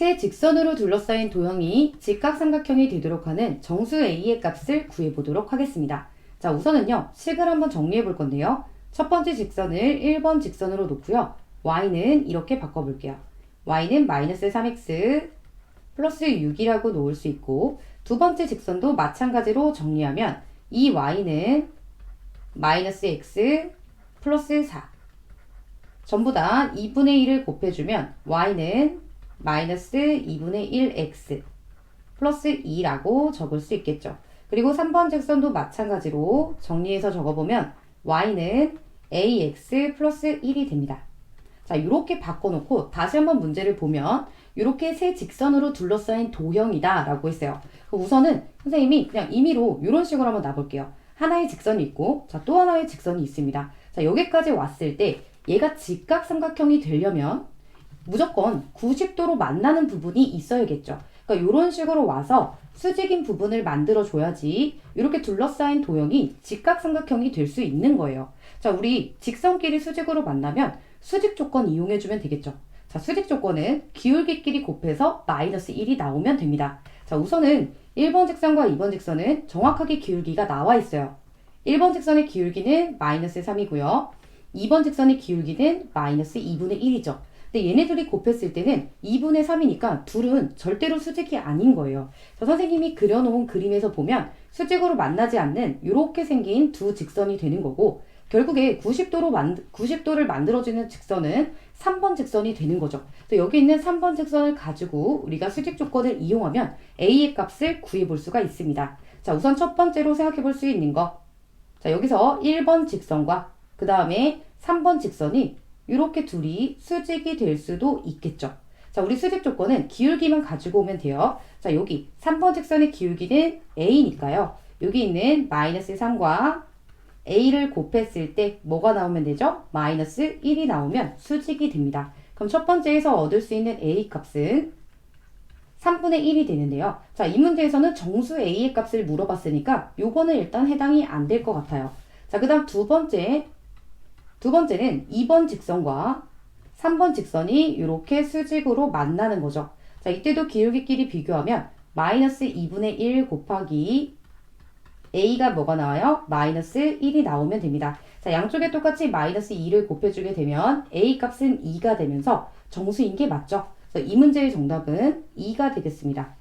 세 직선으로 둘러싸인 도형이 직각삼각형이 되도록 하는 정수 A의 값을 구해보도록 하겠습니다. 자, 우선은요, 식을 한번 정리해 볼 건데요. 첫 번째 직선을 1번 직선으로 놓고요. y는 이렇게 바꿔볼게요. y는 마이너스 3x 플러스 6이라고 놓을 수 있고, 두 번째 직선도 마찬가지로 정리하면 이 y는 마이너스 x 플러스 4 전부 다 2분의 1을 곱해주면 y는 마이너스 2분의 1x 플러스 2라고 적을 수 있겠죠. 그리고 3번 직선도 마찬가지로 정리해서 적어보면 y는 ax 플러스 1이 됩니다. 자, 이렇게 바꿔놓고 다시 한번 문제를 보면 이렇게 세 직선으로 둘러싸인 도형이다 라고 했어요. 우선은 선생님이 그냥 임의로 이런 식으로 한번 놔볼게요. 하나의 직선이 있고 자, 또 하나의 직선이 있습니다. 자, 여기까지 왔을 때 얘가 직각삼각형이 되려면 무조건 90도로 만나는 부분이 있어야겠죠. 그러니까 이런 식으로 와서 수직인 부분을 만들어 줘야지 이렇게 둘러싸인 도형이 직각삼각형이 될 수 있는 거예요. 자, 우리 직선끼리 수직으로 만나면 수직 조건 이용해 주면 되겠죠. 자, 수직 조건은 기울기끼리 곱해서 마이너스 1이 나오면 됩니다. 자, 우선은 1번 직선과 2번 직선은 정확하게 기울기가 나와 있어요. 1번 직선의 기울기는 마이너스 3이고요. 2번 직선의 기울기는 마이너스 2분의 1이죠. 근데 얘네들이 곱했을 때는 2분의 3이니까 둘은 절대로 수직이 아닌 거예요. 저 선생님이 그려놓은 그림에서 보면 수직으로 만나지 않는 이렇게 생긴 두 직선이 되는 거고 결국에 90도로 만 90도를 만들어주는 직선은 3번 직선이 되는 거죠. 그래서 여기 있는 3번 직선을 가지고 우리가 수직 조건을 이용하면 a의 값을 구해 볼 수가 있습니다. 자, 우선 첫 번째로 생각해 볼 수 있는 거. 자, 여기서 1번 직선과 그 다음에 3번 직선이 이렇게 둘이 수직이 될 수도 있겠죠. 자, 우리 수직 조건은 기울기만 가지고 오면 돼요. 자, 여기 3번 직선의 기울기는 a니까요. 여기 있는 마이너스 3과 a를 곱했을 때 뭐가 나오면 되죠? 마이너스 1이 나오면 수직이 됩니다. 그럼 첫 번째에서 얻을 수 있는 a 값은 3분의 1이 되는데요. 자, 이 문제에서는 정수 a의 값을 물어봤으니까 요거는 일단 해당이 안 될 것 같아요. 자, 그 다음 두 번째 두 번째는 2번 직선과 3번 직선이 이렇게 수직으로 만나는 거죠. 자, 이때도 기울기끼리 비교하면 마이너스 2분의 1 곱하기 a가 뭐가 나와요? 마이너스 1이 나오면 됩니다. 자, 양쪽에 똑같이 마이너스 2를 곱해주게 되면 a 값은 2가 되면서 정수인 게 맞죠? 이 문제의 정답은 2가 되겠습니다.